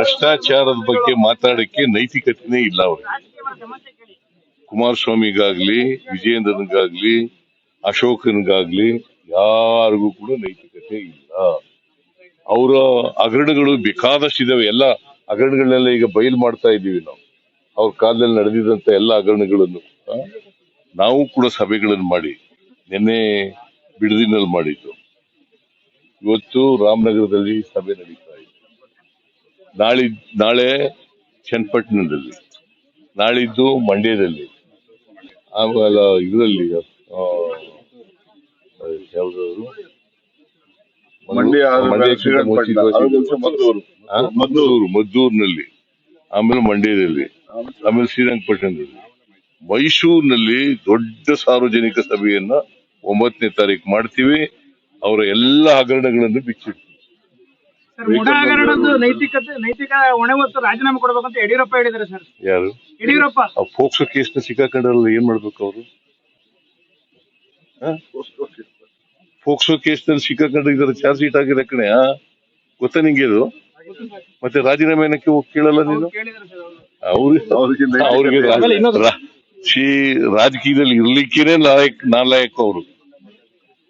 ಭ್ರಷ್ಟಾಚಾರದ ಬಗ್ಗೆ ಮಾತಾಡಕ್ಕೆ ನೈತಿಕತೆನೇ ಇಲ್ಲ ಅವ್ರಿಗೆ ಕುಮಾರಸ್ವಾಮಿಗಾಗ್ಲಿ, ವಿಜಯೇಂದ್ರನಿಗಾಗ್ಲಿ, ಅಶೋಕನ್ಗಾಗ್ಲಿ ಯಾರಿಗೂ ಕೂಡ ನೈತಿಕತೆ ಇಲ್ಲ. ಅವರ ಹಗರಣಗಳು ಬೇಕಾದಷ್ಟಿದಾವೆ ಎಲ್ಲ ಹಗರಣಗಳನ್ನೆಲ್ಲ ಈಗ ಬಯಲು ಮಾಡ್ತಾ ಇದ್ದೀವಿ ನಾವು. ಅವ್ರ ಕಾಲದಲ್ಲಿ ನಡೆದಿದಂತ ಎಲ್ಲ ಹಗರಣಗಳನ್ನು ನಾವು ಕೂಡ ಸಭೆಗಳನ್ನು ಮಾಡಿ, ನಿನ್ನೆ ಬಿಡದಿನಲ್ಲಿ ಮಾಡಿದ್ದು. ಇವತ್ತು ರಾಮನಗರದಲ್ಲಿ ಸಭೆ ನಡೀತಾ ನಾಳಿ ನಾಳೆ ಚನ್ನಪಟ್ಟಣದಲ್ಲಿ ನಾಳಿದ್ದು ಮಂಡ್ಯದಲ್ಲಿ ಆಮೇಲೆ ಇದರಲ್ಲಿ ಯಾವ್ದು ಮಂಡ್ಯ. ಮದ್ದೂರು. ಮದ್ದೂರಿನಲ್ಲಿ ಆಮೇಲೆ ಮಂಡ್ಯದಲ್ಲಿ ಆಮೇಲೆ ಶ್ರೀರಂಗಪಟ್ಟಣದಲ್ಲಿ. ಮೈಸೂರಿನಲ್ಲಿ ದೊಡ್ಡ ಸಾರ್ವಜನಿಕ ಸಭೆಯನ್ನ ಒಂಬತ್ತನೇ ತಾರೀಕು ಮಾಡ್ತೀವಿ. ಅವರ ಎಲ್ಲ ಹಗರಣಗಳನ್ನು ಬಿಚ್ಚಿಡ್ತೀವಿ. ಮುಡಾ ಹಗರಣದ್ದು ನೈತಿಕತೆ ನೈತಿಕ ಹೊಣೆ ಹೊತ್ತು ರಾಜೀನಾಮೆ ಕೊಡ್ಬೇಕಂತ ಯಡಿಯೂರಪ್ಪ ಹೇಳಿದ್ದಾರೆ ಸರ್. ಯಾರು? ಯಡಿಯೂರಪ್ಪ. ಆ ಫೋಕ್ಸೋ ಕೇಸ್ನ ಸಿಕ್ಕಾಕೊಂಡ್ರಲ್ಲ ಏನ್ ಮಾಡ್ಬೇಕು ಅವರು? ಫೋಕ್ಸೋ ಕೇಸ್ನಲ್ಲಿ ಸಿಕ್ಕಾಕೊಂಡಿದ್ದಾರೆ ಚಾರ್ಜ್ ಶೀಟ್ ಆಗಿದೆ ಕಣೆ ಆ? ಗೊತ್ತಾ ನಿಂಗೆ ಇದು? ಮತ್ತೆ ರಾಜೀನಾಮೆ ಏನಕ್ಕೆ ಹೋಗ್ ಕೇಳಲ್ಲ ನೀನು? ಕೇಳಿದ್ದಾರೆ ಸರ್ ಅವರು. ಅವ್ರಿಗೆ ಅವ್ರಿಗೆ ನೈತಿಕತೆ ಅವ್ರಿಗೆ ರಾ- ರಾ- ಶ್ರೀ ರಾಜಕೀಯದಲ್ಲಿ ಇರ್ಲಿಕ್ಕೇನೆ ನಾಯಕ್ ನಾಲಾಯಕ್ ಅವರು ಕುಮಾರಸ್ವಾಮಿ ಹೇಳಿದ್ದಾರೆ ಸರ್ ಮೂಡ ಹಗರಣ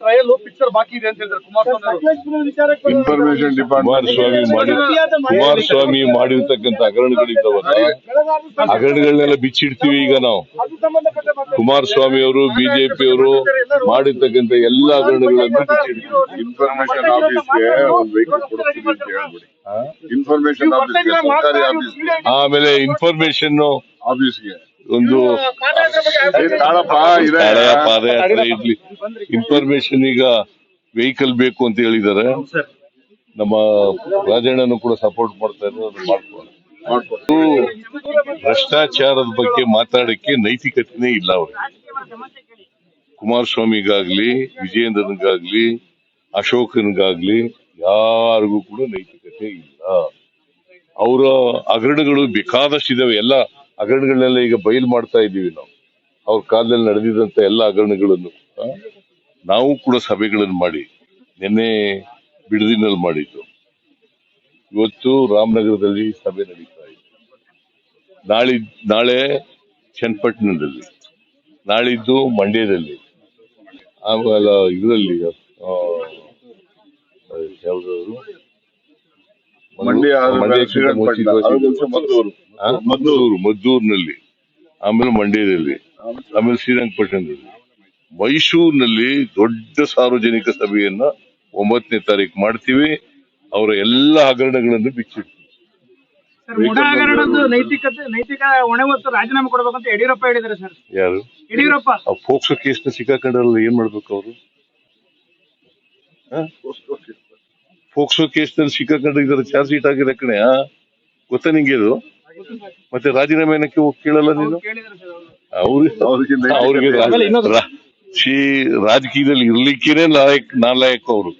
ಟ್ರಯಲ್ ಪಿಕ್ಚರ್ ಬಾಕಿ ಇದೆ ಅಂತ ಹೇಳಿದ್ದಾರೆ ಕುಮಾರಸ್ವಾಮಿ ಇನ್ಫಾರ್ಮೇಶನ್ ಡಿಪಾರ್ಟ್ಮೆಂಟ್ ಕುಮಾರಸ್ವಾಮಿ ಮಾಡಿ ಕುಮಾರಸ್ವಾಮಿ ಮಾಡಿರ್ತಕ್ಕಂಥ ಹಗರಣಗಳಿದ್ದಾವಲ್ಲ ಹಗರಣಗಳನ್ನೆಲ್ಲ ಬಿಚ್ಚಿಡ್ತೀವಿ ಈಗ ನಾವು ಕುಮಾರಸ್ವಾಮಿ ಅವರು ಬಿಜೆಪಿ ಅವರು ಮಾಡಿರ್ತಕ್ಕಂಥ ಎಲ್ಲ ಹಗರಣಗಳನ್ನು ಬಿಚ್ಚಿಡ್ತೀವಿ ಇನ್ಫಾರ್ಮೇಶನ್ ಆಫೀಸ್ಗೆ ಒಂದು ವೆಹಿಕಲ್ ಕೊಡ್ತೀವಿ ಅಂತ ಹೇಳ್ಬಿಡಿ ಇನ್ಫಾರ್ಮೇಶನ್ ಆಫೀಸ್ಗೆ ಸರ್ಕಾರಿ ಆಫೀಸ್ಗೆ ಆಮೇಲೆ ಇನ್ಫಾರ್ಮೇಶನ್ ಆಫೀಸ್ಗೆ ಒಂದು ಪಾದಯಾತ್ರೆ ಇರ್ಲಿ. ಇನ್ಫಾರ್ಮೇಶನ್ ಈಗ ವೆಹಿಕಲ್ ಬೇಕು ಅಂತ ಹೇಳಿದ್ದಾರೆ ನಮ್ಮ ರಾಜಣ್ಣನು ಕೂಡ ಸಪೋರ್ಟ್ ಮಾಡ್ತಾ ಇದ್ದಾರೆ ಮಾಡ್ಕೊಂಡು ಮಾಡ್ಕೊಂಡು ಭ್ರಷ್ಟಾಚಾರದ ಬಗ್ಗೆ ಮಾತಾಡಕ್ಕೆ ನೈತಿಕತೆನೇ ಇಲ್ಲ ಅವ್ರಿಗೆ ಕುಮಾರಸ್ವಾಮಿಗಾಗ್ಲಿ ವಿಜಯೇಂದ್ರನ್ಗಾಗ್ಲಿ ಅಶೋಕನ್ಗಾಗ್ಲಿ ಯಾರಿಗೂ ಕೂಡ ನೈತಿಕತೆ ಇಲ್ಲ. ಅವರ ಹಗರಣಗಳು ಬೇಕಾದಷ್ಟಿದಾವೆ. ಎಲ್ಲ ಹಗರಣಗಳನ್ನೆಲ್ಲ ಈಗ ಬಯಲು ಮಾಡ್ತಾ ಇದ್ದೀವಿ ನಾವು. ಅವ್ರ ಕಾಲದಲ್ಲಿ ನಡೆದಿದ್ದಂತ ಎಲ್ಲ ಹಗರಣಗಳನ್ನು ನಾವು ಕೂಡ ಸಭೆಗಳನ್ನು ಮಾಡಿ, ನಿನ್ನೆ ಬಿಡದಿನಲ್ಲಿ ಮಾಡಿದ್ದು. ಇವತ್ತು ರಾಮನಗರದಲ್ಲಿ ಸಭೆ ನಡೀತಾ ಇದೆ. ನಾಳೆ ನಾಳೆ ಚನ್ನಪಟ್ಟಣದಲ್ಲಿ, ನಾಳಿದ್ದು ಮಂಡ್ಯದಲ್ಲಿ, ಆಮೇಲೆ ಇದರಲ್ಲಿ ಯಾವ್ದಾದ್ರು ಮಂಡ್ಯಕ್ಕಿಂತ. ಮದ್ದೂರು. ಮದ್ದೂರಿನಲ್ಲಿ. ಆಮೇಲೆ ಮಂಡ್ಯದಲ್ಲಿ. ಆಮೇಲೆ ಶ್ರೀರಂಗಪಟ್ಟಣದಲ್ಲಿ ಮೈಸೂರಿನಲ್ಲಿ ದೊಡ್ಡ ಸಾರ್ವಜನಿಕ ಸಭೆಯನ್ನ ಒಂಬತ್ತನೇ ತಾರೀಕು ಮಾಡ್ತೀವಿ. ಅವರ ಎಲ್ಲ ಹಗರಣಗಳನ್ನು ಬಿಚ್ಚಿಡ್ತೀವಿ. ರಾಜೀನಾಮೆ ಕೊಡ್ಬೇಕಂತ ಯಡಿಯೂರಪ್ಪ ಹೇಳಿದ್ದಾರೆ ಸರ್. ಯಾರು? ಯಡಿಯೂರಪ್ಪ. ಫೋಕ್ಸೋ ಕೇಸ್ನ ಸಿಕ್ಕಾಕೊಂಡ್ರಲ್ಲ ಏನ್ ಮಾಡ್ಬೇಕು ಅವರು? ಫೋಕ್ಸೋ ಕೇಸ್ನಲ್ಲಿ ಸಿಕ್ಕಾಕೊಂಡಿದ್ದಾರೆ ಚಾರ್ಜ್ ಶೀಟ್ ಆಗಿದೆ ಕಣೆ? ಗೊತ್ತಾ ನಿಂಗೆ ಇದು? ಮತ್ತೆ ರಾಜೀನಾಮೆ ಏನಕ್ಕೆ ಹೋಗಿ ಕೇಳಲ್ಲ ನೀನು? ಅವ್ರಿಗೆ ಅವ್ರಿಗೆ ರಾಜಕೀಯದಲ್ಲಿ ಇರ್ಲಿಕ್ಕೇನೆ ನಾಯಕ್ ನಾಲಾಯಕ ಅವರು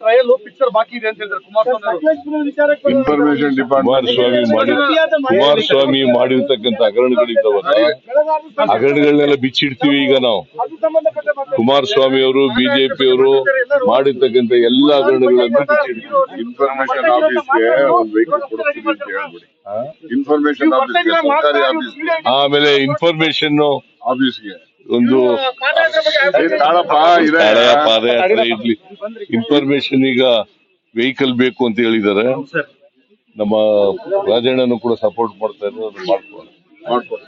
ಟ್ರಯಲ್ ಪಿಕ್ಚರ್ ಬಾಕಿ ಇದೆ ಅಂತ ಕುಮಾರಸ್ವಾಮಿ ಇನ್ಫಾರ್ಮೇಶನ್ ಡಿಪಾರ್ಟ್ಮೆಂಟ್ ಕುಮಾರಸ್ವಾಮಿ ಮಾಡಿ ಕುಮಾರಸ್ವಾಮಿ ಮಾಡಿರ್ತಕ್ಕಂಥ ಹಗರಣಗಳಿದ್ದಾವಲ್ಲ ಹಗರಣಗಳನ್ನೆಲ್ಲ ಬಿಚ್ಚಿಡ್ತೀವಿ ಈಗ ನಾವು ಕುಮಾರಸ್ವಾಮಿ ಅವರು ಬಿಜೆಪಿ ಅವರು ಮಾಡಿರ್ತಕ್ಕಂಥ ಎಲ್ಲ ಹಗರಣಗಳನ್ನು ಇನ್ಫಾರ್ಮೇಶನ್ ಆಫೀಸ್ಗೆ ಒಂದು ವೆಹಿಕಲ್ ಕೊಡ್ತೀವಿ ಅಂತ ಹೇಳ್ಬಿಡಿ ಇನ್ಫಾರ್ಮೇಶನ್ ಆಫೀಸ್ಗೆ ಸರ್ಕಾರಿ ಆಫೀಸ್ಗೆ ಆಮೇಲೆ ಇನ್ಫಾರ್ಮೇಶನ್ ಆಫೀಸ್ಗೆ ಒಂದು ಪಾದಯಾತ್ರೆ ಇರ್ಲಿ. ಇನ್ಫಾರ್ಮೇಶನ್ ಈಗ ವೆಹಿಕಲ್ ಬೇಕು ಅಂತ ಹೇಳಿದ್ದಾರೆ. ನಮ್ಮ ರಾಜಣ್ಣನು ಕೂಡ ಸಪೋರ್ಟ್ ಮಾಡ್ತಾ ಇದ್ದಾರೆ.